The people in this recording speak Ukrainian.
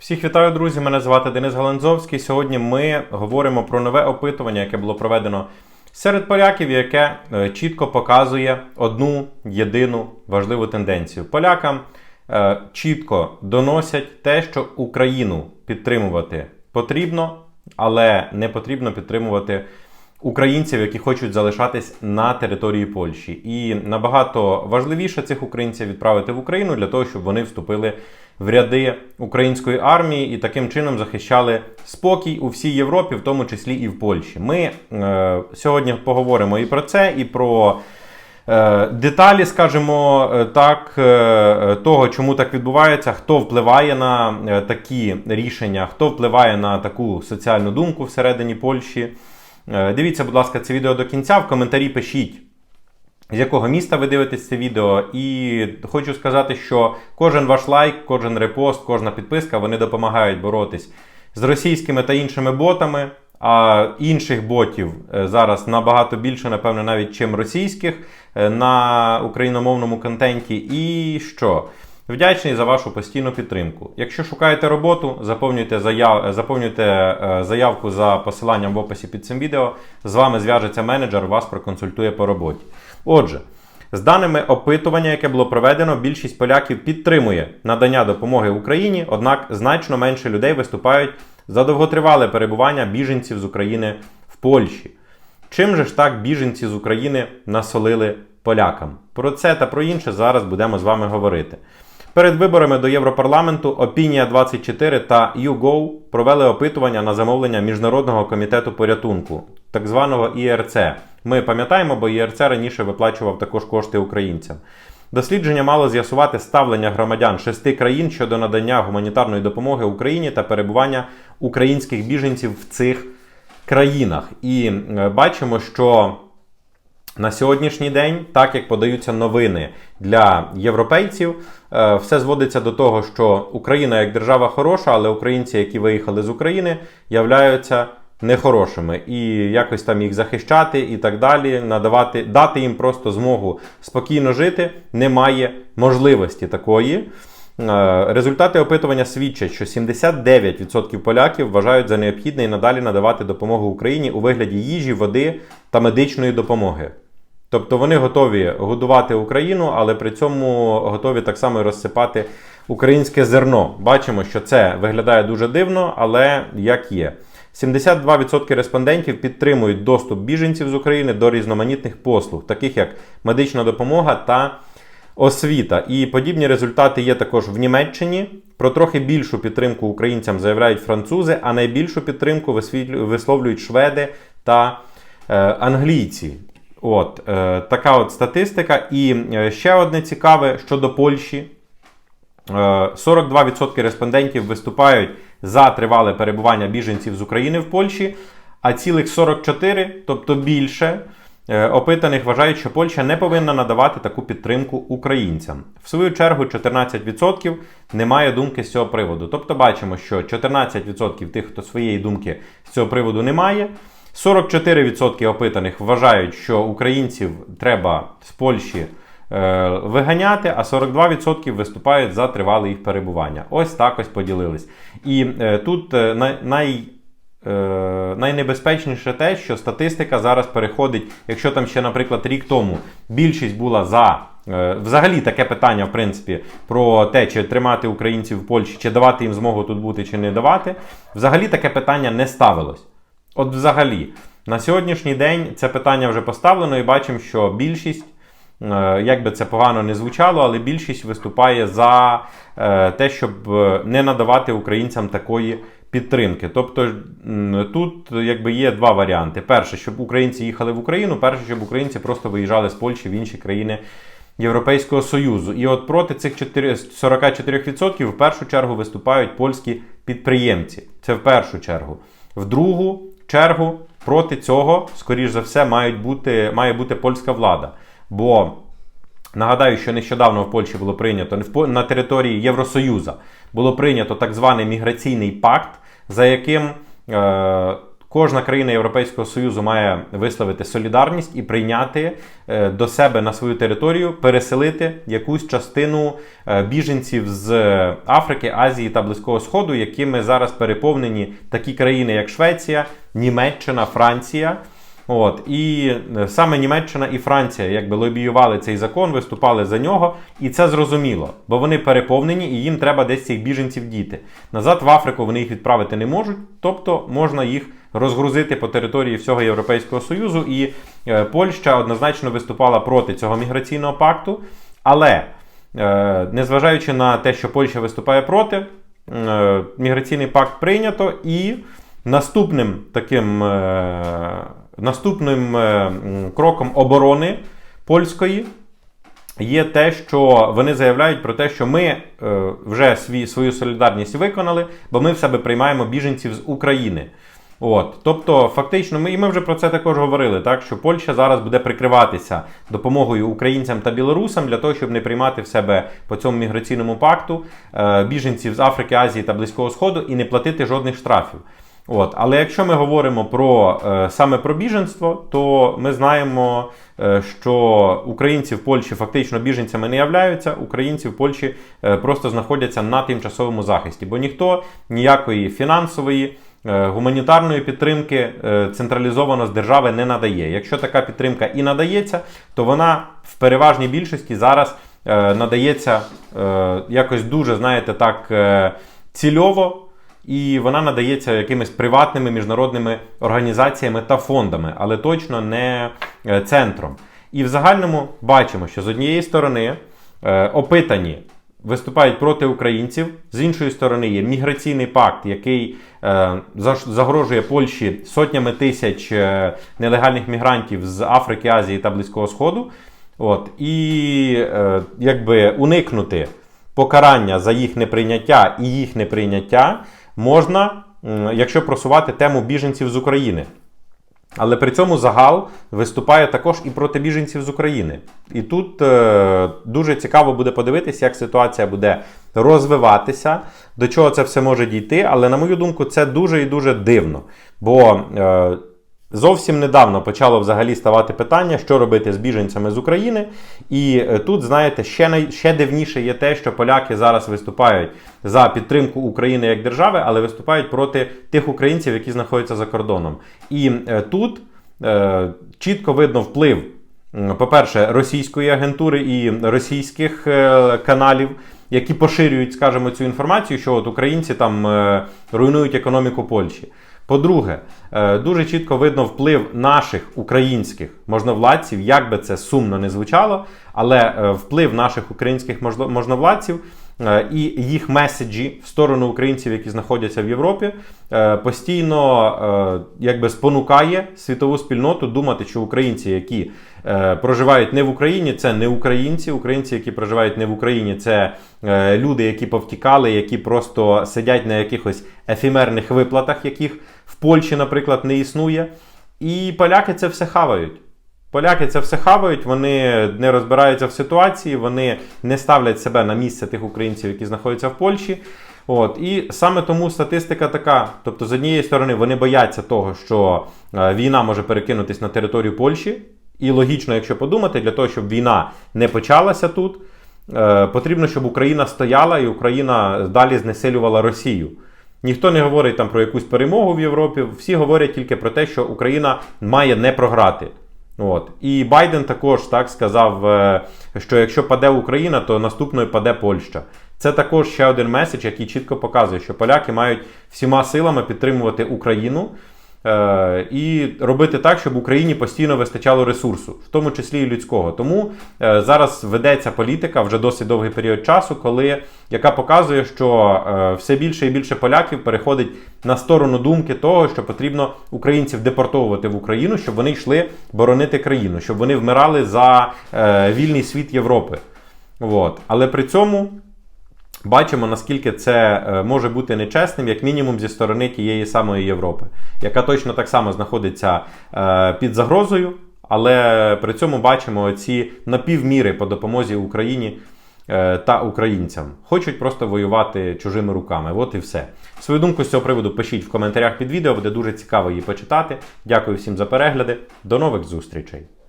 Всіх вітаю, друзі! Мене звати Денис Галанзовський. Сьогодні ми говоримо про нове опитування, яке було проведено серед поляків, яке е, чітко показує одну єдину важливу тенденцію. Полякам е, чітко доносять те, що Україну підтримувати потрібно, але не потрібно підтримувати українців, які хочуть залишатись на території Польщі. І набагато важливіше цих українців відправити в Україну для того, щоб вони вступили в ряди української армії і таким чином захищали спокій у всій Європі, в тому числі і в Польщі. Ми е, сьогодні поговоримо і про це, і про. Е, Деталі, скажімо е, так, е, того, чому так відбувається, хто впливає на такі рішення, хто впливає на таку соціальну думку всередині Польщі. Дивіться, будь ласка, це відео до кінця. В коментарі пишіть, з якого міста ви дивитесь це відео. І хочу сказати, що кожен ваш лайк, кожен репост, кожна підписка вони допомагають боротись з російськими та іншими ботами. А інших ботів е, зараз набагато більше, напевно, навіть чим російських е, на україномовному контенті. І що? Вдячний за вашу постійну підтримку. Якщо шукаєте роботу, заповнюйте, заяв... заповнюйте е, заявку за посиланням в описі під цим відео. З вами зв'яжеться менеджер, вас проконсультує по роботі. Отже, з даними опитування, яке було проведено, більшість поляків підтримує надання допомоги Україні, однак значно менше людей виступають за довготривале перебування біженців з України в Польщі. Чим же ж так біженці з України насолили полякам? Про це та про інше зараз будемо з вами говорити. Перед виборами до Європарламенту Опінія 24 та YouGov провели опитування на замовлення Міжнародного комітету порятунку, так званого ІРЦ. Ми пам'ятаємо, бо ІРЦ раніше виплачував також кошти українцям. Дослідження мало з'ясувати ставлення громадян шести країн щодо надання гуманітарної допомоги Україні та перебування українських біженців в цих країнах. І е, бачимо, що на сьогоднішній день, так як подаються новини для європейців, е, все зводиться до того, що Україна як держава хороша, але українці, які виїхали з України, являються нехорошими. І якось там їх захищати і так далі, надавати, дати їм просто змогу спокійно жити, немає можливості такої. Е, Результати опитування свідчать, що 79% поляків вважають за необхідне і надалі надавати допомогу Україні у вигляді їжі, води та медичної допомоги. Тобто вони готові годувати Україну, але при цьому готові так само розсипати українське зерно. Бачимо, що це виглядає дуже дивно, але як є. 72% респондентів підтримують доступ біженців з України до різноманітних послуг, таких як медична допомога та освіта. І подібні результати є також в Німеччині. Про трохи більшу підтримку українцям заявляють французи, а найбільшу підтримку висловлюють шведи та е, англійці. От е, така от статистика. І е, ще одне цікаве щодо Польщі. Е, 42% респондентів виступають за тривале перебування біженців з України в Польщі, а цілих 44, тобто більше, е, опитаних вважають, що Польща не повинна надавати таку підтримку українцям. В свою чергу, 14% не має думки з цього приводу. Тобто бачимо, що 14% тих, хто своєї думки з цього приводу не має. 44% опитаних вважають, що українців треба з Польщі виганяти, а 42% виступають за тривале їх перебування. Ось так ось поділились. І е, тут е, най, най, е, найнебезпечніше те, що статистика зараз переходить, якщо там ще, наприклад, рік тому більшість була за. е, Взагалі таке питання, в принципі, про те, чи тримати українців в Польщі, чи давати їм змогу тут бути, чи не давати. Взагалі таке питання не ставилось. От взагалі, на сьогоднішній день це питання вже поставлено, і бачимо, що більшість, е, як би це погано не звучало, але більшість виступає за е, те, щоб е, не надавати українцям такої підтримки. Тобто тут якби є два варіанти: перше, щоб українці їхали в Україну, перше, щоб українці просто виїжджали з Польщі в інші країни. Європейського Союзу. І от проти цих 4 44% в першу чергу виступають польські підприємці. Це в першу чергу. В другу чергу проти цього, скоріш за все, мають бути, має бути польська влада. Бо нагадаю, що нещодавно в Польщі було прийнято на території Євросоюзу було прийнято так званий міграційний пакт, за яким е, кожна країна Європейського Союзу має висловити солідарність і прийняти е, до себе на свою територію, переселити якусь частину е, біженців з Африки, Азії та Близького Сходу, якими зараз переповнені такі країни, як Швеція, Німеччина, Франція. От і е, саме Німеччина і Франція якби лобіювали цей закон, виступали за нього, і це зрозуміло, бо вони переповнені і їм треба десь цих біженців діти. Назад в Африку вони їх відправити не можуть, тобто можна їх розгрузити по території всього Європейського Союзу. І е, Польща однозначно виступала проти цього міграційного пакту. Але е, незважаючи на те, що Польща виступає проти, міграційний пакт прийнято і. Наступним таким наступним е, кроком оборони польської є те, що вони заявляють про те, що ми е, вже свій, свою солідарність виконали, бо ми в себе приймаємо біженців з України. От, тобто, фактично, ми і ми вже про це також говорили, так що Польща зараз буде прикриватися допомогою українцям та білорусам для того, щоб не приймати в себе по цьому міграційному пакту е, біженців з Африки, Азії та Близького Сходу і не платити жодних штрафів. От, але якщо ми говоримо про е, саме про біженство, то ми знаємо, е, що українці в Польщі фактично біженцями не являються. Українці в Польщі е, просто знаходяться на тимчасовому захисті, бо ніхто ніякої фінансової. Гуманітарної підтримки централізовано з держави не надає. Якщо така підтримка і надається, то вона в переважній більшості зараз надається якось дуже, знаєте, так цільово, і вона надається якимись приватними міжнародними організаціями та фондами, але точно не е, центром. І в загальному бачимо, що з однієї сторони е, опитані виступають проти українців, з іншої сторони є міграційний пакт, який е, загрожує Польщі сотнями тисяч нелегальних мігрантів з Африки, Азії та Близького Сходу. От, і якби уникнути покарання за їх неприйняття і їх неприйняття можна, якщо просувати тему біженців з України. Але при цьому загал виступає також і проти біженців з України. І тут е, дуже цікаво буде подивитися, як ситуація буде розвиватися, до чого це все може дійти. Але, на мою думку, це дуже і дуже дивно. Бо е, зовсім недавно почало взагалі ставати питання, що робити з біженцями з України. І е, тут, знаєте, ще, най, ще дивніше є те, що поляки зараз виступають за підтримку України як держави, але виступають проти тих українців, які знаходяться за кордоном. І е, тут е, чітко видно вплив, по-перше, російської агентури і російських е, каналів. Які поширюють, скажімо, цю інформацію, що от українці там руйнують економіку Польщі. По-друге, е, дуже чітко видно вплив наших українських можновладців, як би це сумно не звучало, але е, вплив наших українських можновладців е, і їх меседжі в сторону українців, які знаходяться в Європі, постійно якби спонукає світову спільноту думати, що українці, які проживають не в Україні, це не українці. Українці, які проживають не в Україні, це люди, які повтікали, які просто сидять на якихось ефемерних виплатах, яких в Польщі, наприклад, не існує. І поляки це все хавають. Поляки це все хавають, вони не розбираються в ситуації, вони не ставлять себе на місце тих українців, які знаходяться в Польщі. От і саме тому статистика така. Тобто, з однієї сторони, вони бояться того, що е, війна може перекинутись на територію Польщі. І логічно, якщо подумати, для того, щоб війна не почалася тут, е, потрібно, щоб Україна стояла і Україна далі знесилювала Росію. Ніхто не говорить там про якусь перемогу в Європі, всі говорять тільки про те, що Україна має не програти. От. І Байден також так сказав, е, що якщо паде Україна, то наступною паде Польща. Це також ще один меседж, який чітко показує, що поляки мають всіма силами підтримувати Україну і робити так, щоб Україні постійно вистачало ресурсу, в тому числі і людського. Тому е, зараз ведеться політика вже досить довгий період часу, коли яка показує, що е, все більше і більше поляків переходить на сторону думки того, що потрібно українців депортовувати в Україну, щоб вони йшли боронити країну, щоб вони вмирали за е, вільний світ Європи. От. Але при цьому бачимо, наскільки це е, може бути нечесним, як мінімум зі сторони тієї самої Європи, яка точно так само знаходиться е, під загрозою, але при цьому бачимо ці напівміри по допомозі Україні е, та українцям. Хочуть просто воювати чужими руками. От і все. Свою думку з цього приводу пишіть в коментарях під відео, буде дуже цікаво її почитати. Дякую всім за перегляди. До нових зустрічей!